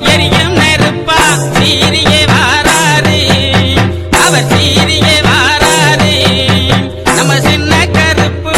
எரியும் நெருப்பா? சீரிய வாராரு அவர் சீரிய வாராரு நம்ம சின்ன கருப்பு